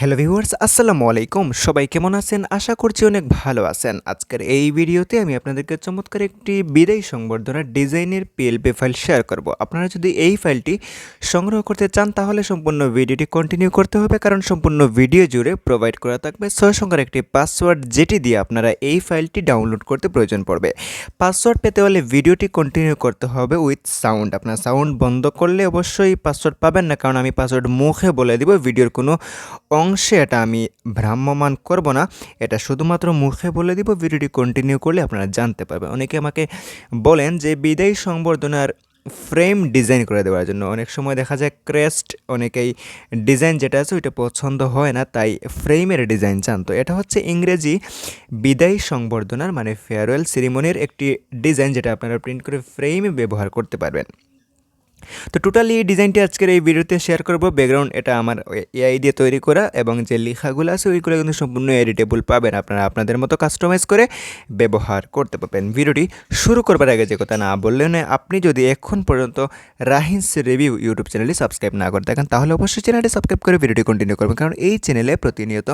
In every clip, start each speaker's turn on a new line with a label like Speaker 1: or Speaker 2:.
Speaker 1: Hello viewers আসসালামু আলাইকুম। সবাই কেমন আছেন? আশা করছি অনেক ভালো আছেন। আজকের এই ভিডিওতে আমি আপনাদেরকে চমৎকার একটি বিদায়ী সংবর্ধনার ডিজাইনের পিএলপি ফাইল শেয়ার করব। আপনারা যদি এই ফাইলটি সংগ্রহ করতে চান, তাহলে সম্পূর্ণ ভিডিওটি কন্টিনিউ করতে হবে, কারণ সম্পূর্ণ ভিডিও জুড়ে প্রোভাইড করা থাকবে ছয় সংখ্যার একটি পাসওয়ার্ড যেটি দিয়ে আপনারা এই ফাইলটি ডাউনলোড করতে প্রয়োজন পড়বে। পাসওয়ার্ড পেতে হলে ভিডিওটি কন্টিনিউ করতে হবে উইথ সাউন্ড আপনার সাউন্ড বন্ধ করলে অবশ্যই পাসওয়ার্ড পাবেন না, কারণ আমি পাসওয়ার্ড মুখে বলে দিব, ভিডিওর কোনো অংশে এটা আমি ভ্রাম্যমান করব না। এটা শুধুমাত্র মুখে বলে দিব, ভিডিওটি কন্টিনিউ করলে আপনারা জানতে পারবেন। অনেকে আমাকে বলেন যে বিদায়ী সংবর্ধনার ফ্রেম ডিজাইন করে দেওয়ার জন্য। অনেক সময় দেখা যায় ক্রেস্ট অনেকেই ডিজাইন যেটা আছে ওইটা পছন্দ হয় না, তাই ফ্রেমের ডিজাইন চান। তো এটা হচ্ছে ইংরেজি বিদায়ী সংবর্ধনার মানে ফেয়ারওয়েল সিরিমনির একটি ডিজাইন যেটা আপনারা প্রিন্ট করে ফ্রেমে ব্যবহার করতে পারবেন। তো টোটালি এই ডিজাইনটি আজকের এই ভিডিওতে শেয়ার করব। ব্যাকগ্রাউন্ড এটা আমার এআই দিয়ে তৈরি করা এবং যে লেখাগুলো আছে, ওইগুলো কিন্তু সম্পূর্ণ এডিটেবল পাবেন। আপনারা আপনাদের মতো কাস্টমাইজ করে ব্যবহার করতে পারবেন। ভিডিওটি শুরু করবার আগে যে কথা না বললেন আপনি যদি এখন পর্যন্ত রাহিন্স রিভিউ ইউটিউব চ্যানেলটি সাবস্ক্রাইব না করে থাকেন, তাহলে অবশ্যই চ্যানেলটি সাবস্ক্রাইব করে ভিডিওটি কন্টিনিউ করবেন। কারণ এই চ্যানেলে প্রতিনিয়ত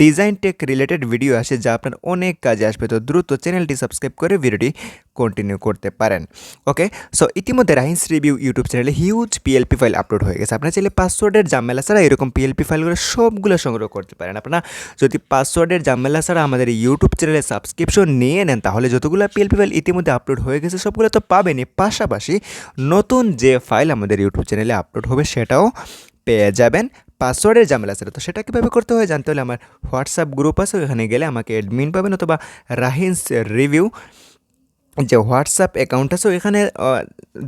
Speaker 1: ডিজাইন টেক রিলেটেড ভিডিও আসে, যা আপনার অনেক কাজে আসবে। তো দ্রুত চ্যানেলটি সাবস্ক্রাইব করে ভিডিওটি কন্টিনিউ করতে পারেন। ওকে সো ইতিমধ্যে রাহিন্স রিভিউ ইউটিউব চ্যানেলে হিউজ পিএলপি ফাইল আপলোড হয়ে গেছে। আপনার চাইলে পাসওয়ার্ডের জামেলা ছাড়া এরকম পিএলপি ফাইলগুলো সবগুলো সংগ্রহ করতে পারেন। আপনারা যদি পাসওয়ার্ডের জামেলা ছাড়া আমাদের ইউটিউব চ্যানেলে সাবস্ক্রিপশন নিয়ে নেন, তাহলে যতগুলো পিএলপি ফাইল ইতিমধ্যে আপলোড হয়ে গেছে, সবগুলো তো পাবেনই। পাশাপাশি নতুন যে ফাইল আমাদের ইউটিউব চ্যানেলে আপলোড হবে, সেটাও পেয়ে যাবেন। পাসওয়ার্ডের ঝামেলা আছে তো সেটা কীভাবে করতে হয় জানতে হলে আমার হোয়াটসঅ্যাপ গ্রুপ আছে, ওখানে গেলে আমাকে অ্যাডমিন পাবেন অথবা রাহিন্স রিভিউ যে হোয়াটসঅ্যাপ অ্যাকাউন্ট আছে এখানে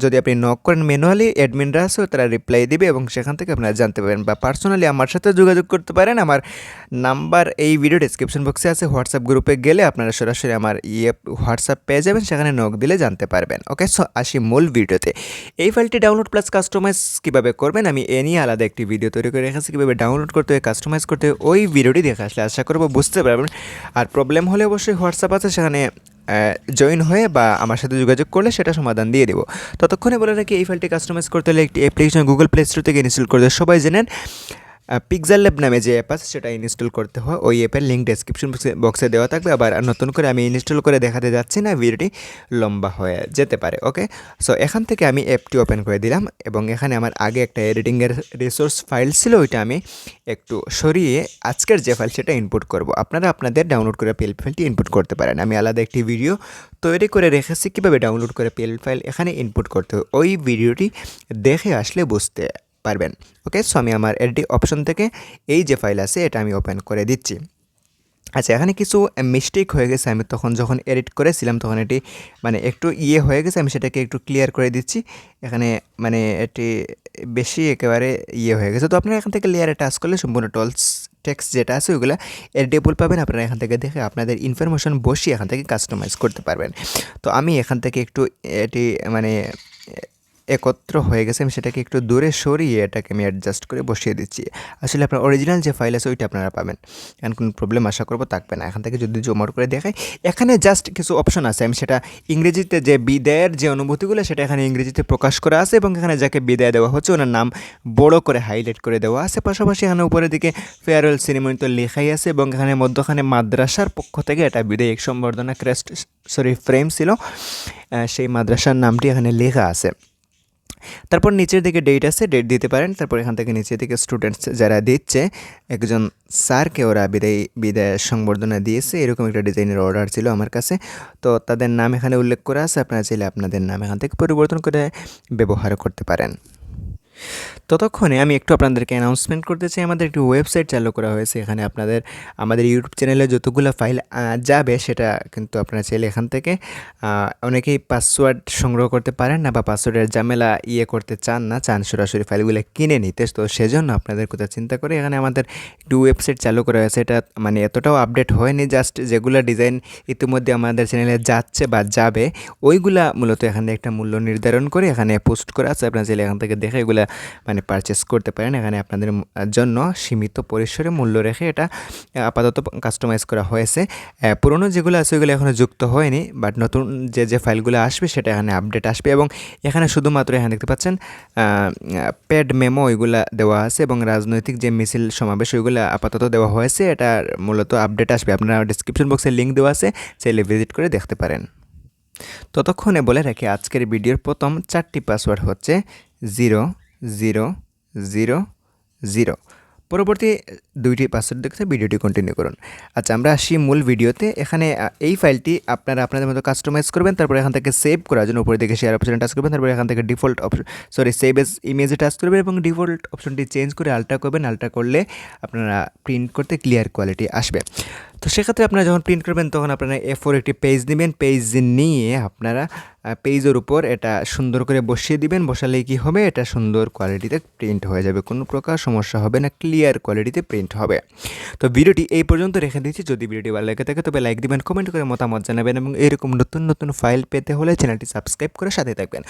Speaker 1: যদি আপনি নক করেন ম্যানুয়ালি অ্যাডমিনরা আছে, তারা রিপ্লাই দিবে এবং সেখান থেকে আপনারা জানতে পারেন বা পার্সোনালি আমার সাথে যোগাযোগ করতে পারেন। আমার নাম্বার এই ভিডিও ডিসক্রিপশন বক্সে আছে, হোয়াটসঅ্যাপ গ্রুপে গেলে আপনারা সরাসরি আমার ইয়ে হোয়াটসঅ্যাপ পেয়ে যাবেন, সেখানে নক দিলে জানতে পারবেন। ওকে সো আসি মূল ভিডিওতে এই ফাইলটি ডাউনলোড প্লাস কাস্টমাইজ কীভাবে করবেন, আমি এ নিয়ে আলাদা একটি ভিডিও তৈরি করে রেখেছি, কীভাবে ডাউনলোড করতে হয় কাস্টমাইজ করতে হয়, ওই ভিডিওটি দেখে আসলে আশা করব বুঝতে পারবেন। আর প্রবলেম হলে অবশ্যই হোয়াটসঅ্যাপ আছে, সেখানে জয়েন হয়ে বা আমার সাথে যোগাযোগ করলে সেটা সমাধান দিয়ে দেবো। ততক্ষণে বলে রাখি, এই ফাইলটি কাস্টমাইজ করতে হলে একটি অ্যাপ্লিকেশন গুগল প্লে স্টোর থেকে ইনস্টল করে সবাই জানেন পিকজার ল্যাব নামে যে অ্যাপ আছে, সেটা ইনস্টল করতে হয়। ওই অ্যাপের লিঙ্ক ডেসক্রিপশন বক্সে দেওয়া থাকবে। আবার নতুন করে আমি ইনস্টল করে দেখাতে যাচ্ছি না, ভিডিওটি লম্বা হয়ে যেতে পারে ওকে সো এখান থেকে আমি অ্যাপটি ওপেন করে দিলাম এবং এখানে আমার আগে একটা এডিটিংয়ের রিসোর্স ফাইল ছিল, ওইটা আমি একটু সরিয়ে আজকের যে ফাইল সেটা ইনপুট করব। আপনারা আপনাদের ডাউনলোড করে পিএল ফাইলটি ইনপুট করতে পারেন। আমি আলাদা একটি ভিডিও তৈরি করে রেখেছি, কীভাবে ডাউনলোড করে পিএল ফাইল এখানে ইনপুট করতে হয়, ওই ভিডিওটি দেখে আসলে বুঝতে পারবেন। ওকে সো আমি আমার এডি অপশন থেকে এই যে ফাইল আছে, এটা আমি ওপেন করে দিচ্ছি। আচ্ছা এখানে কিছু মিস্টেক হয়ে গেছে। আমি তখন যখন এডিট করেছিলাম, তখন এটি মানে একটু ইয়ে হয়ে গেছে। আমি সেটাকে একটু ক্লিয়ার করে দিচ্ছি। এখানে মানে এটি বেশি একেবারে ইয়ে হয়ে গেছে। তো আপনারা এখান থেকে লেয়ারে টাচ করলে সম্পূর্ণ টলস টেক্স যেটা আছে, ওইগুলো এডিবল পাবেন। আপনারা এখান থেকে দেখে আপনাদের ইনফরমেশন বসিয়ে এখান থেকে কাস্টমাইজ করতে পারবেন। তো আমি এখান থেকে একটু এটি মানে একত্র হয়ে গেছে, আমি সেটাকে একটু দূরে সরিয়ে এটাকে আমি অ্যাডজাস্ট করে বসিয়ে দিচ্ছি। আসলে আপনার অরিজিনাল যে ফাইল আছে, ওইটা আপনারা পাবেন। এখন কোনো প্রবলেম আশা করব থাকবে না। এখান থেকে যদি জমাট করে দেখাই, এখানে জাস্ট কিছু অপশন আছে। আমি সেটা ইংরেজিতে যে বিদায়ের যে অনুভূতিগুলো, সেটা এখানে ইংরেজিতে প্রকাশ করা আছে এবং এখানে যাকে বিদায় দেওয়া হচ্ছে, ওনার নাম বড় করে হাইলাইট করে দেওয়া আছে। পাশাপাশি এখানে উপরের দিকে ফেয়ারওয়েল সিনেমনি তো লেখাই আছে এবং এখানে মধ্যখানে মাদ্রাসার পক্ষ থেকে এটা বিদায়িক সম্বর্ধনা ক্রেস্ট সরি ফ্রেম ছিল। সেই মাদ্রাসার নামটি এখানে লেখা আছে। তারপর নিচের দিকে ডেট আছে ডেট দিতে পারেন। তারপর এখান থেকে নিচের দিকে স্টুডেন্টস যারা দিচ্ছে, একজন স্যারকে ওরা বিদায় বিদায় সংবর্ধনা দিয়েছে। এরকম একটা ডিজাইনের অর্ডার ছিল আমার কাছে। তো তাদের নাম এখানে উল্লেখ করা আছে, আপনারা চাইলে আপনাদের নাম এখান থেকে পরিবর্তন করে ব্যবহার করতে পারেন। ততক্ষণে আমি একটু আপনাদেরকে অ্যানাউন্সমেন্ট করতে চাই। আমাদের একটি ওয়েবসাইট চালু করা হয়েছে। এখানে আপনাদের, আমাদের ইউটিউব চ্যানেলে যতগুলো ফাইল যাবে সেটা কিন্তু আপনারা চাইলে এখান থেকে অনেকেই পাসওয়ার্ড সংগ্রহ করতে পারেন না বা পাসওয়ার্ডের জামেলা ইয়ে করতে চান না, চান সরাসরি ফাইলগুলো কিনে নিতে। তো সেজন্য আপনাদের কথা চিন্তা করে এখানে আমাদের একটি ওয়েবসাইট চালু করা হয়েছে। এটা মানে এতটাও আপডেট হয়নি জাস্ট যেগুলো ডিজাইন ইতিমধ্যে আমাদের চ্যানেলে যাচ্ছে বা যাবে, ওইগুলা মূলত এখানে একটা মূল্য নির্ধারণ করে এখানে পোস্ট করা আছে। আপনারা চাইলে এখান থেকে দেখে এগুলা মানে পারচেস করতে পারেন। এখানে আপনাদের জন্য সীমিত পরিসরে মূল্য রেখে এটা আপাতত কাস্টমাইজ করা হয়েছে। পুরনো যেগুলো আছে ওইগুলো এখনও যুক্ত হয়নি বাট নতুন যে যে ফাইলগুলো আসবে সেটা এখানে আপডেট আসবে এবং এখানে শুধুমাত্র এখানে দেখতে পাচ্ছেন প্যাড মেমো ওইগুলা দেওয়া আছে এবং রাজনৈতিক যে মিছিল সমাবেশ ওইগুলো আপাতত দেওয়া হয়েছে। এটা মূলত আপডেট আসবে। আপনারা ডিসক্রিপশন বক্সে লিঙ্ক দেওয়া আছে, চাইলে ভিজিট করে দেখতে পারেন। ততক্ষণে বলে রাখি, আজকের ভিডিওর প্রথম চারটি পাসওয়ার্ড হচ্ছে জিরো জিরো জিরো জিরো। পরবর্তী দুইটি পাসওয়ার্ড দেখতে ভিডিওটি কন্টিনিউ করুন। আচ্ছা আমরা আসি মূল ভিডিওতে। এখানে এই ফাইলটি আপনারা আপনাদের মতো কাস্টমাইজ করবেন, তারপর এখান থেকে সেভ করার জন্য উপরে দিকে শেয়ার অপশনে টাচ করবেন, তারপর এখান থেকে default option sorry save as ইমেজে touch করবেন এবং ডিফল্ট অপশনটি চেঞ্জ করে আলট্রা করবেন। আলট্রা করলে আপনারা প্রিন্ট করতে ক্লিয়ার কোয়ালিটি আসবে। তো সেক্ষেত্রে আপনারা যখন প্রিন্ট করবেন, তখন আপনারা এ ফোর একটি পেজ নেবেন পেজ নিয়ে আপনারা পেজের উপর এটা সুন্দর করে বসিয়ে দিবেন। বসালে কি হবে? এটা সুন্দর কোয়ালিটিতে প্রিন্ট হয়ে যাবে। কোনো প্রকার সমস্যা হবে না। ক্লিয়ার কোয়ালিটিতে প্রিন্ট হবে। তো ভিডিওটি এই পর্যন্ত রেখে দিচ্ছি। যদি ভিডিওটি ভালো লেগে থাকে, তবে লাইক দিবেন কমেন্ট করে মতামত জানাবেন এবং এরকম নতুন নতুন ফাইল পেতে হলে চ্যানেলটি সাবস্ক্রাইব করে সাথে থাকবেন।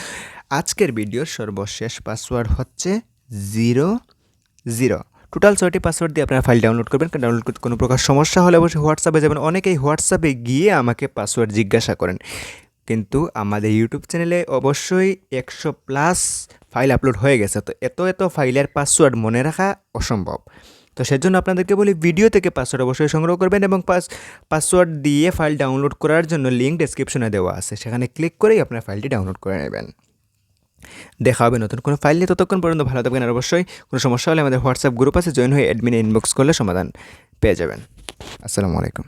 Speaker 1: আজকের ভিডিওর সর্বশেষ পাসওয়ার্ড হচ্ছে জিরো জিরো টোটাল ছয়টি পাসওয়ার্ড দিয়ে আপনারা ফাইল ডাউনলোড করবেন। ডাউনলোড করতে কোনো প্রকার সমস্যা হলে অবশ্যই হোয়াটসঅ্যাপে যাবেন। অনেকেই হোয়াটসঅ্যাপে গিয়ে আমাকে পাসওয়ার্ড জিজ্ঞাসা করেন। কিন্তু আমাদের ইউটিউব চ্যানেলে অবশ্যই একশো প্লাস ফাইল আপলোড হয়ে গেছে। তো এত এত ফাইলের পাসওয়ার্ড মনে রাখা অসম্ভব। তো সেজন্য আপনাদেরকে বলি ভিডিও থেকে পাসওয়ার্ড অবশ্যই সংগ্রহ করবেন এবং পাস পাসওয়ার্ড দিয়ে ফাইল ডাউনলোড করার জন্য লিঙ্ক ডেসক্রিপশনে দেওয়া আছে। সেখানে ক্লিক করেই আপনার ফাইলটি ডাউনলোড করে নেবেন। দেখা হবে নতুন কোনো ফাইল নিয়ে। ততক্ষণ পর্যন্ত ভালো থাকবেন আর অবশ্যই কোনো সমস্যা হলে আমাদের হোয়াটসঅ্যাপ গ্রুপ আছে জয়েন হয়ে অ্যাডমিনে ইনবক্স করলে সমাধান পেয়ে যাবেন। আসসালামু আলাইকুম।